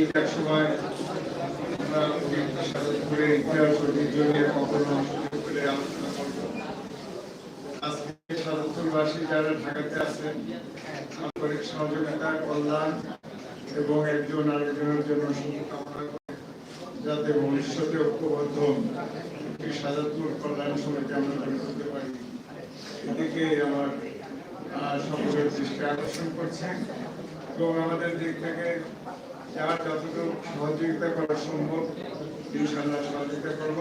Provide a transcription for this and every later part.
এক সময় কল্যাণ এবং একজন যাতে ভবিষ্যতে ঐক্যবদ্ধ একটি সাজাদপুর কল্যাণ সমিতি আমরা গড়ে তুলতে পারি। এদিকে আমার সকলের দৃষ্টি আকর্ষণ করছে। এবং আমাদের দিক থেকে যতটুকু সহযোগিতা করা সম্ভব ইনশাল্লাহ সহযোগিতা করব।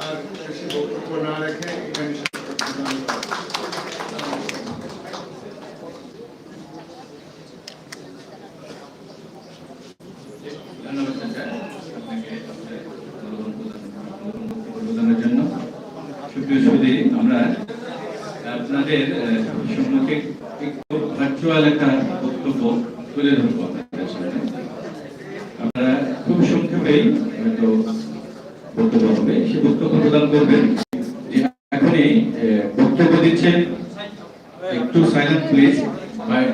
আর বেশি বক্তব্য না রেখে আমরা আপনাদের সম্মুখে ভার্চুয়াল একটা বক্তব্য তুলে ধরবো আপনাদের সামনে আপনারা খুব সংক্ষেপেই হয়তো বক্তব্য হবে সে বক্তব্য প্রদান করবেন এখনই বক্তব্য দিচ্ছেন একটু সাইলেন্ট প্লিজ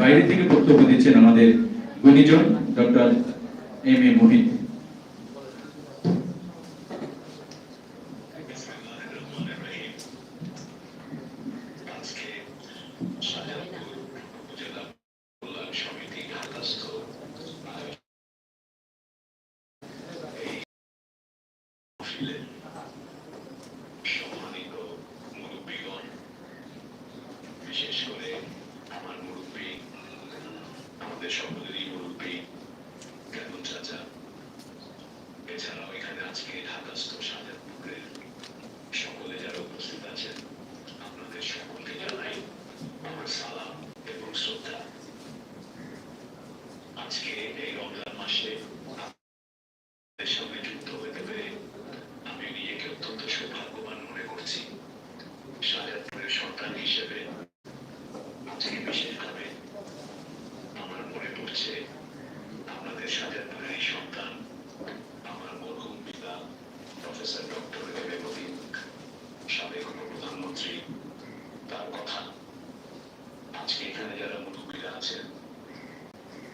বাইরে থেকে বক্তব্য দিচ্ছেন আমাদের গুণীজন ডক্টর এম এ মোহিত আজকে শাহজাহানপুর উপজেলা কল্যাণ সমিতি ঢাকাস্থ এই মহফিলে সম্মানিত মুরব্বীগণ বিশেষ করে আমার মুরব্বী আমাদের সকলেরই মুরব্বী কেমন চাচা এছাড়াও এখানে আজকে ঢাকাস্থ শাহজাহানপুরের সকলে যারা উপস্থিত আছেন আপনাদের সকলকে জানাই আমার সালাম এবং শ্রদ্ধা আজকে এই রমজান মাসে আপনাদের সঙ্গে যুক্ত হতে পেরে আমি নিজেকে অত্যন্ত সৌভাগ্যবান মনে করছি শাহজাদপুরের সন্তান হিসেবে আজকে বিশেষভাবে আমার মনে পড়ছে আপনাদের শাহজাদপুরের এই সন্তান আমার মরহুম পিতা professor doctor M A Madin সাবেক প্রধানমন্ত্রী তার কথা আজকে এখানে যারা মুরব্বীরা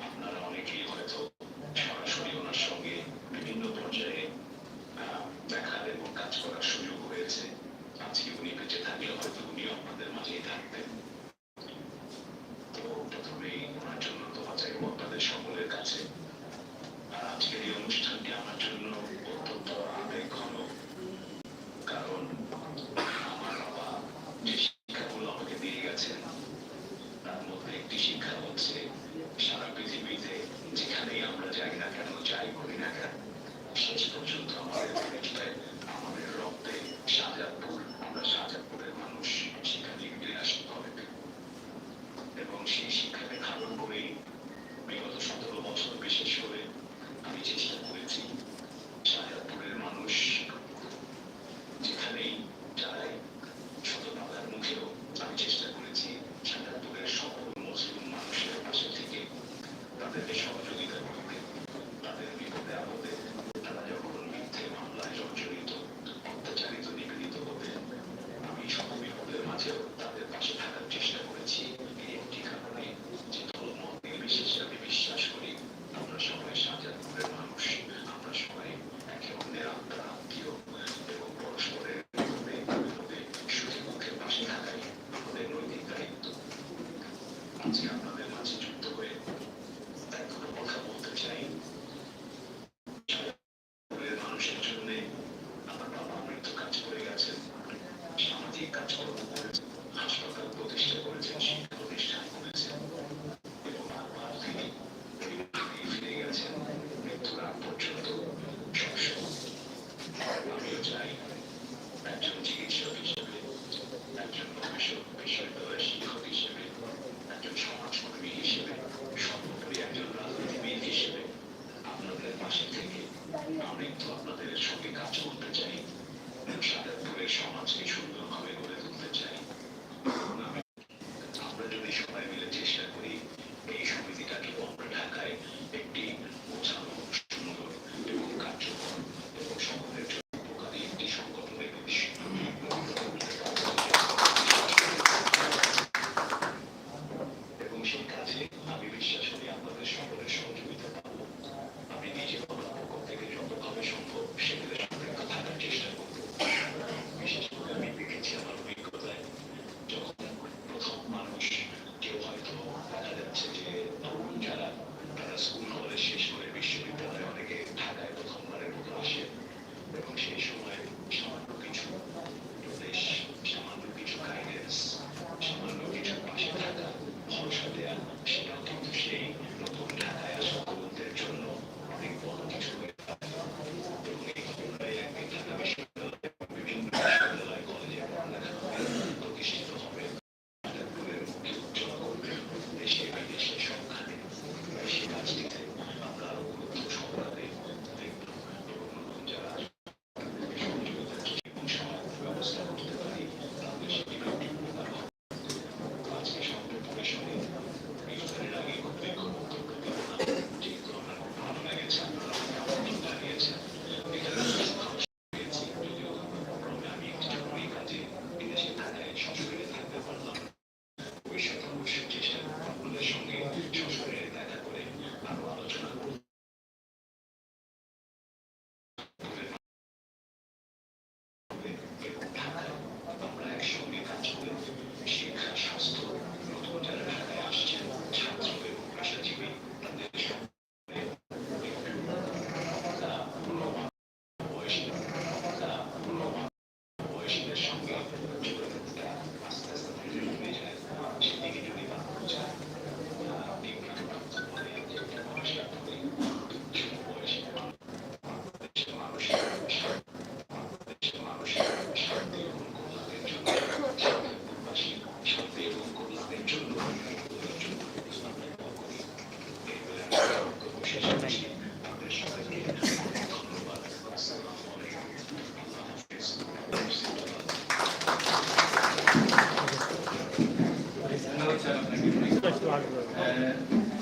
আপনারা অনেকেই হয়তো সরাসরি ওনার সঙ্গে বিভিন্ন পর্যায়ে দেখার এবং কাজ করার সুযোগ হয়েছে আজকে উনি বেঁচে থাকলে হয়তো উনি আপনাদের মাঝেই থাকতেন তো প্রথমেই ওনার জন্য দোয়া চাইব আপনাদের সকলের কাছে আর আজকের এই অনুষ্ঠানটি আমার জন্য সবাই মিলে চেষ্টা করি এই সমিতিটাকে আমরা ঢাকায়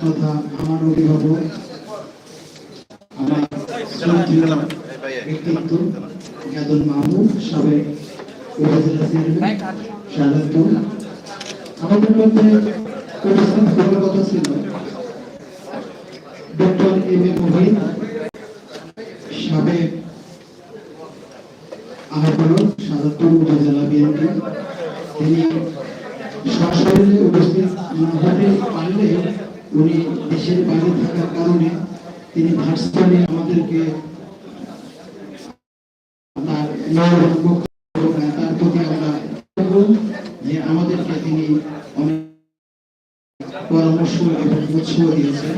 তথা আমার অভিভাবক, আমার ব্যক্তিত্ব গাদন মাহমুদ সাবেক উপজেলা চেয়ারম্যান শাহজাদপুর আমাদের মধ্যে উপস্থিত হওয়ার কথা ছিল ডক্টর এম এ মোহিত সাবেক আহ্বায়ক সাদাপুর উপজেলা বিএনপি। তিনি সশরীরে উপস্থিত না উনি দেশের বাইরে থাকার কারণে তিনি ভার্সালে আমাদেরকে তার প্রতি আমরা যে আমাদেরকে তিনি অনেক পরামর্শ এবং উৎসাহ দিয়েছেন।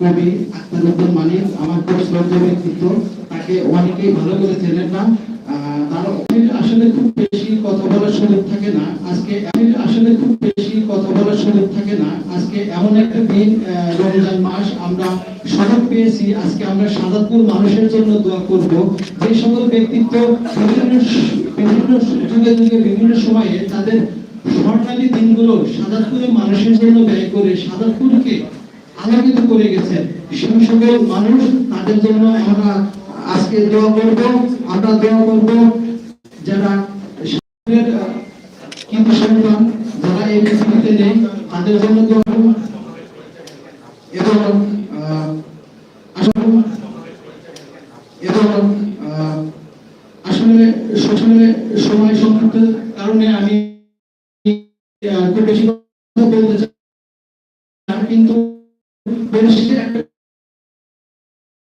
কবি আখতারুদ্দিন মানিক, আমার খুব শ্রদ্ধেয় ব্যক্তিত্ব, তাকে অনেকেই ভালো করে চেনেন না। তার আসলে খুব বেশি কথা বলার সুযোগ থাকে না। আজকে আসলে খুব বেশি কথা বলার সুযোগ থাকে না। আজকে এমন একটা দিন রমজান মাস, আমরা সুযোগ পেয়েছি। আজকে আমরা সাদাতপুর মানুষের জন্য দোয়া করব। যে সকল ব্যক্তিত্ব বিভিন্ন বিভিন্ন যুগে যুগে, বিভিন্ন সময়ে তাদের স্বর্ণালী দিনগুলো সাদাতপুরের মানুষের জন্য ব্যয় করে সাদাতপুরকে আলোকিত করে গেছেন। সকল মানুষ তাদের জন্য আমরা আজকে দোয়া করব, আমরা দোয়া করব যারা কিন্তু সন্তান যারা এই পৃথিবীতে নেই, তাদের জন্য দোয়া করব। এবং আসলে সময় সংক্ষিপ্ত কারণে আমি খুব বেশি একটা-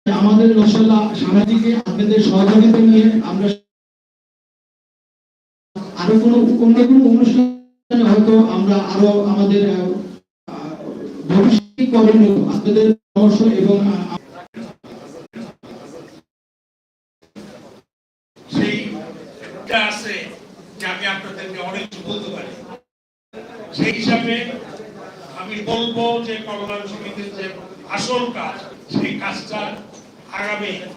আমাদের মশলা সামাজিকে আপনাদের সহযোগিতা নিয়ে আমরা আরও কোনো অন্য কোনো অনুষ্ঠানে হয়তো আমরা আরও আমাদের ভবিষ্যৎ করণীয় আপনাদের পরামর্শ এবং আপনাদেরকে অনেক কিছু বলতে পারি। সেই হিসাবে আমি বলব যে কল্যাণ সমিতির যে আসল কাজ সেই কাজটা আগামী